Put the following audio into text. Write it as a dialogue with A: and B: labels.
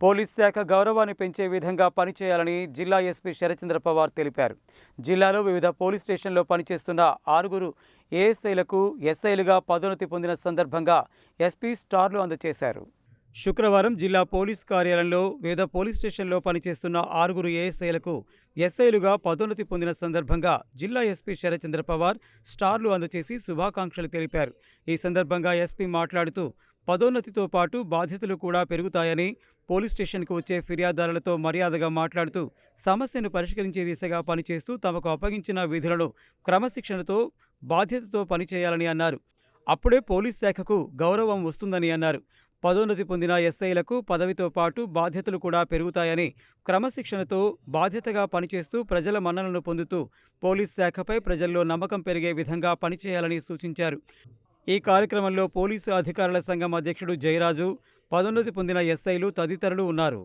A: Police శాఖ గౌరవాన్ని పెంచే విధంగా పనిచేయాలని జిల్లా ఎస్పీ శరచంద్ర పవార్ తెలిపారు. జిల్లాలో వివిధ పోలీస్ స్టేషన్లో పనిచేస్తున్న ఆరుగురు ఏఎస్ఐలకు ఎస్ఐలుగా పదోన్నతి పొందిన సందర్భంగా ఎస్పీ స్టార్లు అందజేశారు. శుక్రవారం జిల్లా పోలీస్ కార్యాలయంలో వివిధ పోలీస్ స్టేషన్లో పనిచేస్తున్న ఆరుగురు ఏఎస్ఐలకు ఎస్ఐలుగా పదోన్నతి పొందిన సందర్భంగా జిల్లా ఎస్పీ శరచంద్ర పవార్ స్టార్లు అందజేసి శుభాకాంక్షలు తెలిపారు. ఈ సందర్భంగా ఎస్పీ మాట్లాడుతూ పదోన్నతితో పాటు బాధ్యతలు కూడా పెరుగుతాయని పోలీస్ స్టేషన్కు వచ్చే ఫిర్యాదుదారులతో మర్యాదగా మాట్లాడుతూ సమస్యను పరిష్కరించే దిశగా పనిచేస్తూ తమకు అప్పగించిన విధులను క్రమశిక్షణతో బాధ్యతతో పనిచేయాలని అన్నారు. అప్పుడే పోలీస్ శాఖకు గౌరవం వస్తుందని అన్నారు. పదోన్నతి పొందిన ఎస్ఐలకు పదవితో పాటు బాధ్యతలు కూడా పెరుగుతాయని క్రమశిక్షణతో బాధ్యతగా పనిచేస్తూ ప్రజల మన్ననలు పొందుతూ పోలీస్ శాఖపై ప్రజల్లో నమ్మకం పెరిగే విధంగా పనిచేయాలని సూచించారు. ఈ కార్యక్రమంలో పోలీసు అధికారుల సంఘం అధ్యక్షుడు జయరాజు పదోన్నతి పొందిన ఎస్ఐలు తదితరులు ఉన్నారు.